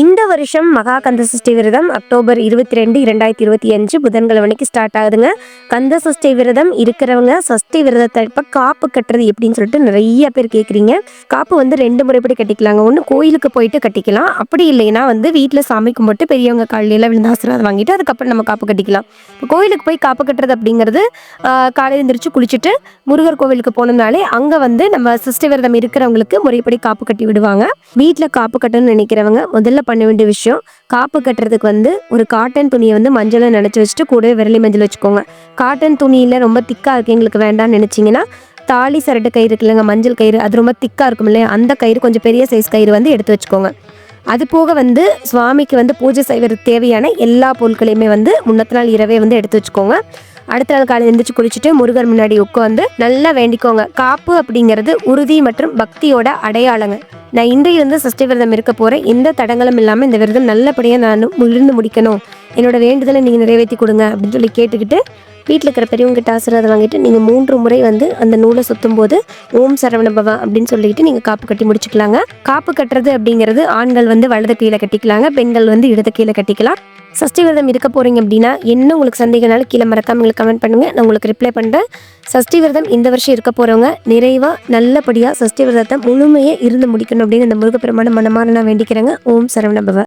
இந்த வருஷம் மகா கந்த சஷ்டி விரதம் அக்டோபர் இருபத்தி ரெண்டு இரண்டாயிரத்தி இருபத்தி அஞ்சு புதன்கிழமைக்கு ஸ்டார்ட் ஆகுதுங்க. கந்த சஷ்டி விரதம் இருக்கிறவங்க சஷ்டி விரதத்தை இப்போ காப்பு கட்டுறது எப்படின்னு சொல்லிட்டு நிறைய பேர் கேட்குறீங்க காப்பு வந்து ரெண்டு முறைப்படி கட்டிக்கலாங்க. ஒன்று கோயிலுக்கு போயிட்டு கட்டிக்கலாம். அப்படி இல்லைன்னா வந்து வீட்டில் சாமி கும்பிட்டு பெரியவங்க காலையில் விழுந்து ஆசீர்வாதம் வாங்கிட்டு அதுக்கப்புறம் நம்ம காப்பு கட்டிக்கலாம். இப்போ கோயிலுக்கு போய் காப்பு கட்டுறது அப்படிங்கிறது காலையில் எழுந்திரிச்சு குளிச்சுட்டு முருகர் கோவிலுக்கு போனோம்னாலே அங்கே வந்து நம்ம சஷ்டி விரதம் இருக்கிறவங்களுக்கு முறைப்படி காப்பு கட்டி விடுவாங்க. வீட்டில் காப்பு கட்டணும்னு நினைக்கிறவங்க முதல்ல பண்ண வேண்டிய விஷயம் காப்பு கட்டுறதுக்கு வந்து ஒரு காட்டன் துணியை வந்து மஞ்சளை நினச்சி வச்சுட்டு கூடவே விரலி மஞ்சள் வச்சுக்கோங்க. காட்டன் துணியில் ரொம்ப திக்காக இருக்குது எங்களுக்கு வேண்டாம்னு நினச்சிங்கன்னா தாலி சரட்டு கயிறு இருக்கு இல்லைங்க மஞ்சள் கயிறு அது ரொம்ப திக்காக இருக்கும் இல்லையா? அந்த கயிறு கொஞ்சம் பெரிய சைஸ் கயிறு வந்து எடுத்து வச்சுக்கோங்க. அது போக வந்து சுவாமிக்கு வந்து பூஜை செய்வதற்கு தேவையான எல்லா பொருட்களையுமே வந்து முன்னத்த நாள் இரவே வந்து எடுத்து வச்சுக்கோங்க. அடுத்த நாள் காலையில் எழுந்திரிச்சு குளிச்சுட்டு முருகர் முன்னாடி உட்காந்து நல்லா வேண்டிக்கோங்க. காப்பு அப்படிங்கிறது உறுதி மற்றும் பக்தியோட அடையாளங்க. நான் இன்றையிலிருந்து சஷ்டி விரதம் இருக்க போகிறேன் எந்த தடங்களும் இல்லாமல் இந்த விரதம் நல்லபடியாக நான் இருந்து முடிக்கணும். என்னோட வேண்டுதலை நீங்கள் நிறைவேற்றி கொடுங்க அப்படின்னு சொல்லி கேட்டுக்கிட்டு வீட்டில் இருக்கிற பெரியவங்க கிட்ட ஆசீர்வாதம் வாங்கிட்டு நீங்கள் மூன்று முறை வந்து அந்த நூலை சுற்றும் போது ஓம் சரவண அப்படின்னு சொல்லிட்டு நீங்கள் காப்பு கட்டி முடிச்சுக்கலாங்க. காப்பு கட்டுறது அப்படிங்கிறது ஆண்கள் வந்து வலது கீழே கட்டிக்கலாங்க பெண்கள் வந்து இடது கீழே கட்டிக்கலாம். சஷ்டி விரதம் இருக்க போகிறீங்க அப்படின்னா என்ன உங்களுக்கு சந்தேகனாலும் கீழே மறக்காம எங்களுக்கு கமெண்ட் பண்ணுங்கள் நான் உங்களுக்கு ரிப்ளை பண்ணுறேன் சஷ்டி விரதம் இந்த வருஷம் இருக்க போகிறவங்க நிறைவாக நல்லபடியாக சஷ்டி விரதத்தை முழுமையாக இருந்து முடிக்கணும் அப்படின்னு இந்த முருகப்பெருமான மனமாற நான் வேண்டிக்கிறேங்க. ஓம் சரவணபவ